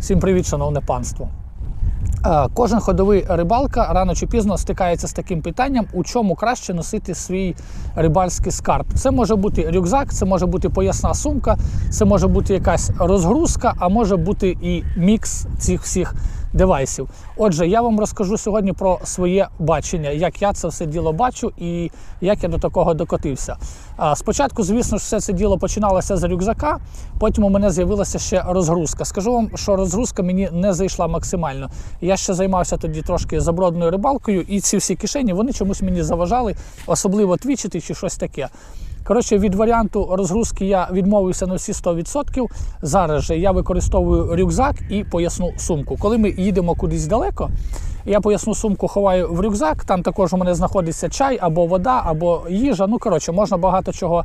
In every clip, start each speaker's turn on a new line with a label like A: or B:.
A: Всім привіт, шановне панство. Е, Кожен ходовий рибалка рано чи пізно стикається з таким питанням, у чому краще носити свій рибальський скарб. Це може бути рюкзак, це може бути поясна сумка, це може бути якась розгрузка, а може бути і мікс цих всіх девайсів. Отже, я вам розкажу сьогодні про своє бачення, як я це все діло бачу і як я до такого докотився. Спочатку, звісно все це діло починалося з рюкзака, потім у мене з'явилася ще розгрузка. Скажу вам, що розгрузка мені не зайшла максимально. Я ще займався тоді трошки забродною рибалкою, і ці всі кишені вони чомусь мені заважали, особливо твічити чи щось таке. Коротше, від варіанту розгрузки я відмовився на всі 100%. Зараз же я використовую рюкзак і поясну сумку. Коли ми їдемо кудись далеко, я поясну сумку ховаю в рюкзак. Там також у мене знаходиться чай або вода, або їжа. Ну коротше, можна багато чого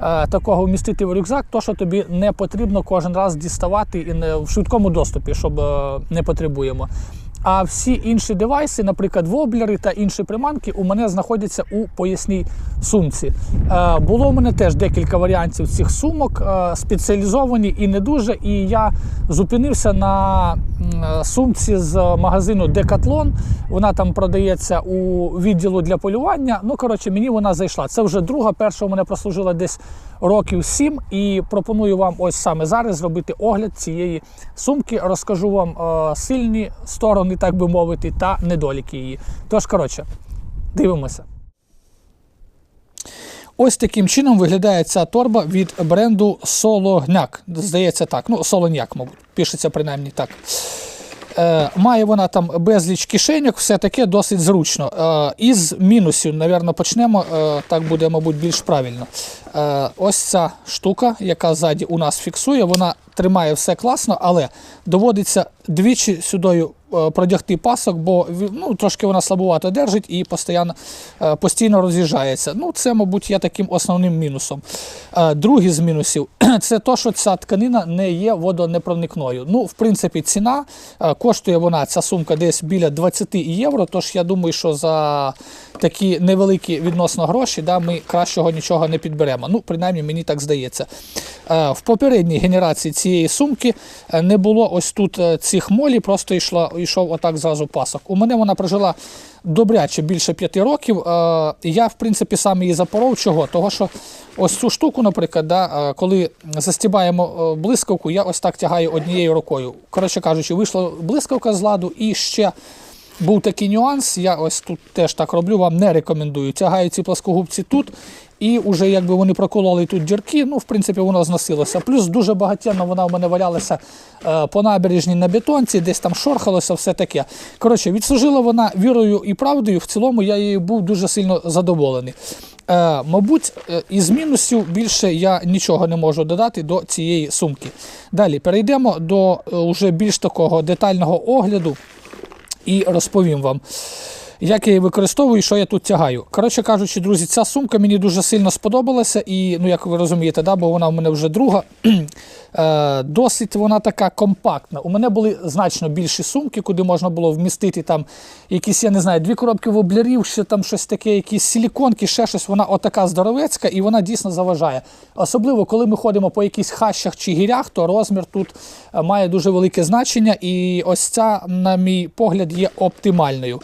A: е, такого вмістити в рюкзак, то що тобі не потрібно кожен раз діставати і не в швидкому доступі, щоб е, не потребуємо. А всі інші девайси, наприклад, воблери та інші приманки, у мене знаходяться у поясній сумці. Е, було у мене теж декілька варіантів цих сумок, е, спеціалізовані і не дуже. І я зупинився на е, сумці з магазину Decathlon. Вона там продається у відділу для полювання. Ну, коротше, мені вона зайшла. Це вже друга. Перша у мене прослужила десь років сім. І пропоную вам ось саме зараз зробити огляд цієї сумки. Розкажу вам е, сильні сторони, так би мовити, та недоліки її. Тож, коротше, дивимося. Ось таким чином виглядає ця торба від бренду Солоняк. Здається, так. Ну, Солоняк, мабуть, пишеться принаймні так. Е, має вона там безліч кишеньок, все таке досить зручно. Е, із мінусів, напевно, почнемо. Е, так буде, мабуть, більш правильно. Е, ось ця штука, яка ззаді у нас фіксує, вона тримає все класно, але доводиться двічі сюди е, продягти пасок, бо ну, трошки вона слабувато держить і постійно, е, постійно роз'їжджається. Ну, це, мабуть, є таким основним мінусом. Другий з мінусів це те, що ця тканина не є водонепроникною. Ну, в принципі, ціна коштує вона ця сумка десь біля 20 євро. Тож я думаю, що за такі невеликі відносно гроші да, ми кращого нічого не підберемо. Ну, принаймні, мені так здається. Е, В попередній генерації цієї сумки е, не було ось тут е, цих молі, просто йшла, йшов отак зразу пасок. У мене вона прожила добряче більше п'яти років. Я, в принципі, сам її запоров. Чого? Того, що ось цю штуку, наприклад, да, коли застібаємо блискавку, я ось так тягаю однією рукою. Коротше кажучи, вийшла блискавка з ладу і ще. Був такий нюанс, я ось тут теж так роблю, вам не рекомендую. Тягаю ці плоскогубці тут, і вже якби вони прокололи тут дірки, ну, в принципі, воно зносилося. Плюс дуже багатенно вона в мене валялася е, по набережній на бетонці, десь там шорхалося, все таке. Коротше, відслужила вона вірою і правдою. В цілому я її був дуже сильно задоволений. Е, мабуть, е, із мінусів більше я нічого не можу додати до цієї сумки. Далі перейдемо до е, уже більш такого детального огляду і розповім вам, як я її використовую і що я тут тягаю. Коротше кажучи, друзі, ця сумка мені дуже сильно сподобалася, і, ну, як ви розумієте, да, бо вона в мене вже друга. Е, Досить вона така компактна. У мене були значно більші сумки, куди можна було вмістити там якісь, я не знаю, дві коробки воблерів, ще там щось таке, якісь силіконки, ще щось. Вона отака здоровецька і вона дійсно заважає. Особливо, коли ми ходимо по якихось хащах чи гірях, то розмір тут е, має дуже велике значення. І ось ця, на мій погляд, є оптимальною.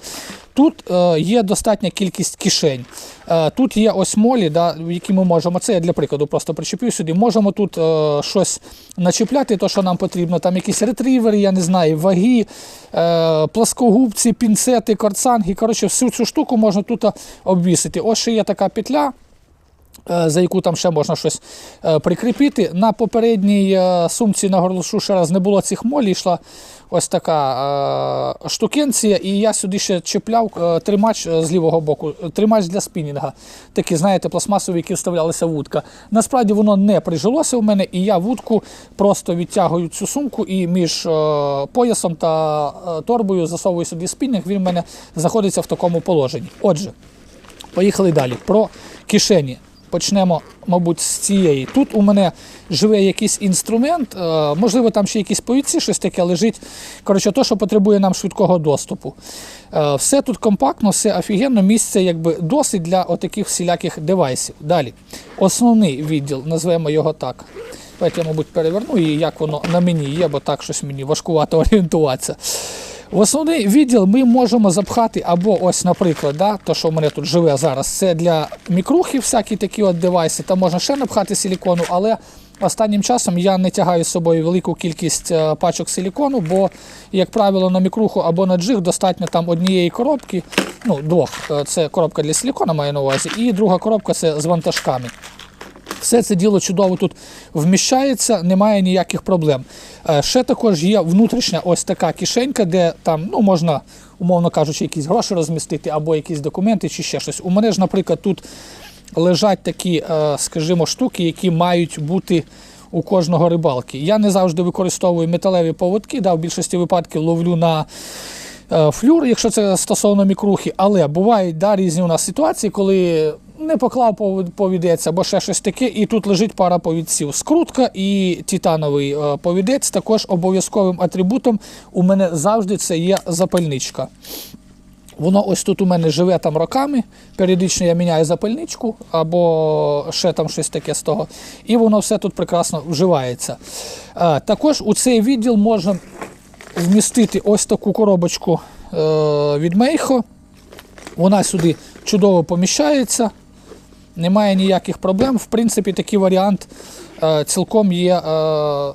A: Тут е, є достатня кількість кишень. Е, тут є ось молі, да, які ми можемо. Це я для прикладу просто причепив сюди. Можемо тут е, щось начіпляти, то, що нам потрібно. Там якісь ретрівери, я не знаю, ваги, плоскогубці, пінцети, корцанги. Коротше, всю цю штуку можна тут обвісити. Ось ще є така петля. Е, За яку там ще можна щось е, прикріпити. На попередній е, сумці на горлошу ще раз не було цих молі, йшла ось така штукенція, і я сюди ще чіпляв тримач з лівого боку, тримач для спінінга. Такі, знаєте, пластмасові, які вставлялися в вудка. Насправді воно не прижилося у мене, і я вудку просто відтягую цю сумку і між поясом та торбою засовую сюди спінінг, він в мене знаходиться в такому положенні. Отже, Поїхали далі. Про кишені. Почнемо, мабуть, з цієї. Тут у мене живе якийсь інструмент, е, можливо, там ще якісь повідці, щось таке лежить. Коротше, то, що потребує нам швидкого доступу. Е, Все тут компактно, все офігенно, місце якби досить для отаких всіляких девайсів. Далі. Основний відділ, назвемо його так. Давайте я, мабуть, переверну і як воно на мені є, бо так щось мені важкувато орієнтуватися. В основний відділ ми можемо запхати або ось, наприклад, да, то, що в мене тут живе зараз, це для мікрухи, всякі такі от девайси. Там можна ще напхати силікону, але останнім часом я не тягаю з собою велику кількість е, пачок силікону, бо, як правило, на мікруху або на джиг достатньо там однієї коробки, ну, двох. Е, Це коробка для силікона маю на увазі, і друга коробка це з вантажками. Все це діло чудово тут вміщається, немає ніяких проблем. Е, Ще також є внутрішня ось така кишенька, де там ну, можна, умовно кажучи, якісь гроші розмістити або якісь документи чи ще щось. У мене ж, наприклад, тут лежать такі, е, скажімо, штуки, які мають бути у кожного рибалки. Я не завжди використовую металеві поводки, да, в більшості випадків ловлю на е, флюр, якщо це стосовно мікрухи, але бувають да, різні у нас ситуації, коли не поклав повід- повідець або ще щось таке, і тут лежить пара повідців. Скрутка і титановий е, повідець також обов'язковим атрибутом у мене завжди це є запальничка. Воно ось тут у мене живе там роками. Періодично я міняю запальничку або ще там щось таке з того. І воно все тут прекрасно вживається. Е, Також у цей відділ можна вмістити ось таку коробочку е, від Мейхо. Вона сюди чудово поміщається, немає ніяких проблем. В принципі, такий варіант е, цілком є е,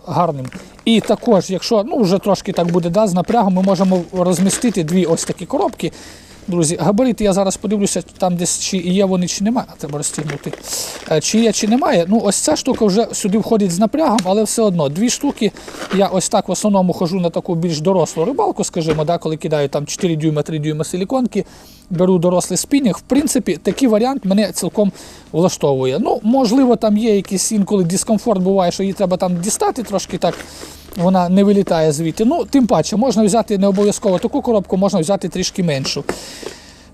A: гарним. І також, якщо ну, вже трошки так буде да, з напрягом, ми можемо розмістити дві ось такі коробки. Друзі, габарити я зараз подивлюся, там десь чи є вони, чи немає. Треба розтягнути. Е, Чи є, чи немає. Ну, ось ця штука вже сюди входить з напрягом, але все одно дві штуки. Я ось так в основному хожу на таку більш дорослу рибалку, скажімо, да, коли кидаю там 4 дюйма, 3 дюйма силіконки, беру дорослий спінінг. В принципі, такий варіант мене цілком влаштовує. Ну, можливо, там є якийсь інколи дискомфорт, буває, що її треба там дістати трошки так. Вона не вилітає звідти. Ну, тим паче, можна взяти не обов'язково таку коробку, можна взяти трішки меншу.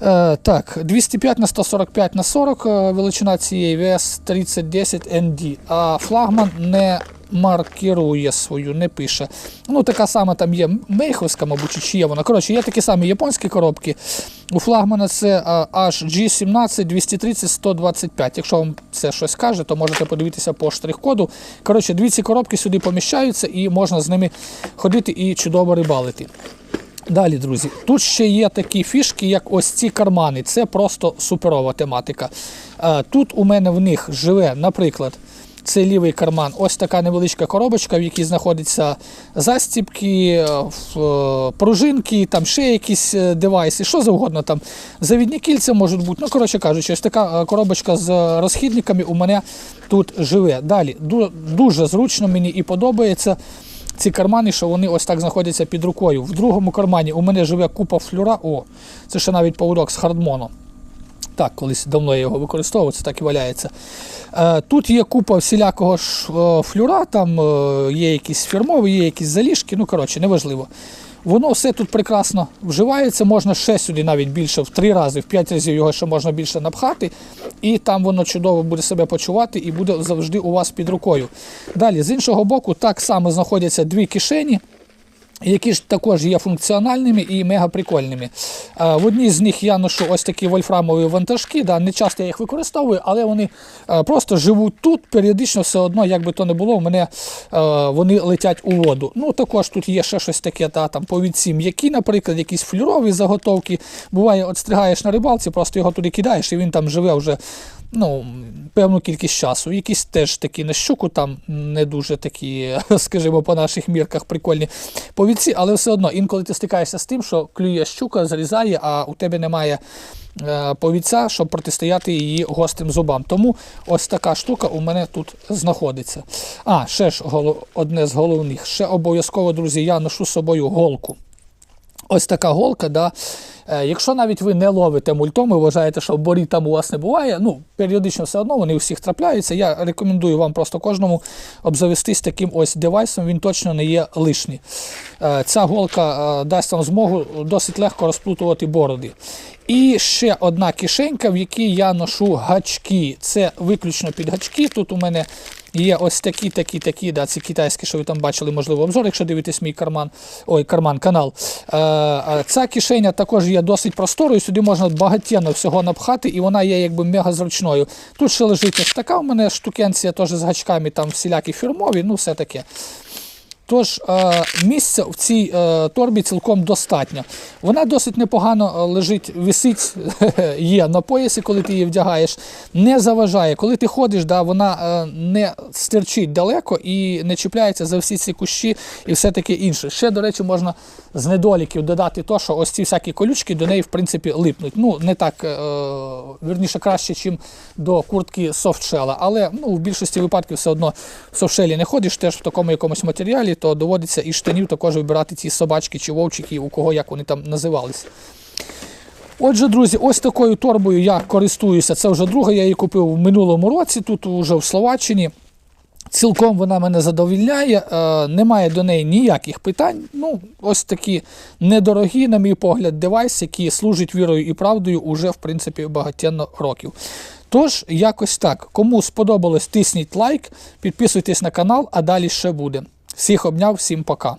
A: Е, так, 205 на 145 на 40 е, величина цієї VS 3010 ND. А флагман не маркірує свою, не пише. Ну, така сама там є мейховська, мабуть, чи є вона. Коротше, є такі самі японські коробки. У флагмана це е, HG17 230 125. Якщо вам це щось каже, то можете подивитися по штрих-коду. Коротше, дві ці коробки сюди поміщаються і можна з ними ходити і чудово рибалити. Далі, друзі, тут ще є такі фішки, як ось ці кармани. Це просто суперова тематика. Е, Тут у мене в них живе, наприклад, це лівий карман, ось така невеличка коробочка, в якій знаходяться застібки, е, е, пружинки, там ще якісь девайси, що завгодно там. Завідні кільця можуть бути. Ну, коротше кажучи, ось така коробочка з розхідниками у мене тут живе. Далі, дуже зручно мені і подобається ці кармани, що вони ось так знаходяться під рукою. В другому кармані у мене живе купа флюра. О, це ще навіть поводок з хардмоном. Так, колись давно я його використовував, це так і валяється. Е, тут є купа всілякого е, флюра, там е, є якісь фірмові, є якісь заліжки, ну коротше, неважливо. Воно все тут прекрасно вживається, можна ще сюди навіть більше, в три рази, в п'ять разів його ще можна більше напхати, і там воно чудово буде себе почувати і буде завжди у вас під рукою. Далі, з іншого боку, так само знаходяться дві кишені які ж також є функціональними і мегаприкольними. Е, В одній з них я ношу ось такі вольфрамові вантажки. Да, не часто я їх використовую, але вони е, просто живуть тут, періодично все одно, як би то не було, в мене е, вони летять у воду. Ну, також тут є ще щось таке, та, там, повідці м'які, наприклад, якісь флюрові заготовки. Буває, от стригаєш на рибалці, просто його туди кидаєш, і він там живе вже ну, певну кількість часу. Якісь теж такі на щуку, там не дуже такі, скажімо, по наших мірках прикольні повідці, але все одно інколи ти стикаєшся з тим, що клює щука, зарізає, а у тебе немає е, повідця, щоб протистояти її гострим зубам. Тому ось така штука у мене тут знаходиться. А, ще ж одне з головних. Ще обов'язково, друзі, я ношу з собою голку. Ось така голка, да. Е, Якщо навіть ви не ловите мультом, ви вважаєте, що борі там у вас не буває, ну, періодично все одно вони у всіх трапляються. Я рекомендую вам просто кожному обзавестись таким ось девайсом, він точно не є лишній. Е, Ця голка е, дасть вам змогу досить легко розплутувати бороди. І ще одна кишенька, в якій я ношу гачки. Це виключно під гачки. Тут у мене Є ось такі, такі, такі, да, ці китайські, що ви там бачили, можливо, обзор, якщо дивитесь мій карман, ой, карман, канал. Е, е, ця кишеня також є досить просторою, сюди можна багатенно всього напхати, і вона є якби мега зручною. Тут ще лежить ось така у мене штукенція теж з гачками, там всілякі фірмові, ну все таке. Тож е, місця в цій е, торбі цілком достатньо. Вона досить непогано е, лежить, висить, є на поясі, коли ти її вдягаєш, не заважає. Коли ти ходиш, да, вона не стерчить далеко і не чіпляється за всі ці кущі і все таке інше. Ще, до речі, можна з недоліків додати то, що ось ці всякі колючки до неї, в принципі, липнуть. Ну, не так, е, вірніше, краще, ніж до куртки софтшела, але ну, в більшості випадків все одно в софтшелі не ходиш, теж в такому якомусь матеріалі, то доводиться із штанів також вибирати ці собачки чи вовчики, у кого як вони там називалися. Отже, друзі, ось такою торбою я користуюся. Це вже друга, я її купив в минулому році, тут вже в Словаччині. Цілком вона мене задовільняє, е, немає до неї ніяких питань. Ну, ось такі недорогі, на мій погляд, девайс, які служать вірою і правдою уже, в принципі, багатенно років. Тож, якось так. Кому сподобалось, тисніть лайк, підписуйтесь на канал, а далі ще буде. Всіх обняв, всім пока.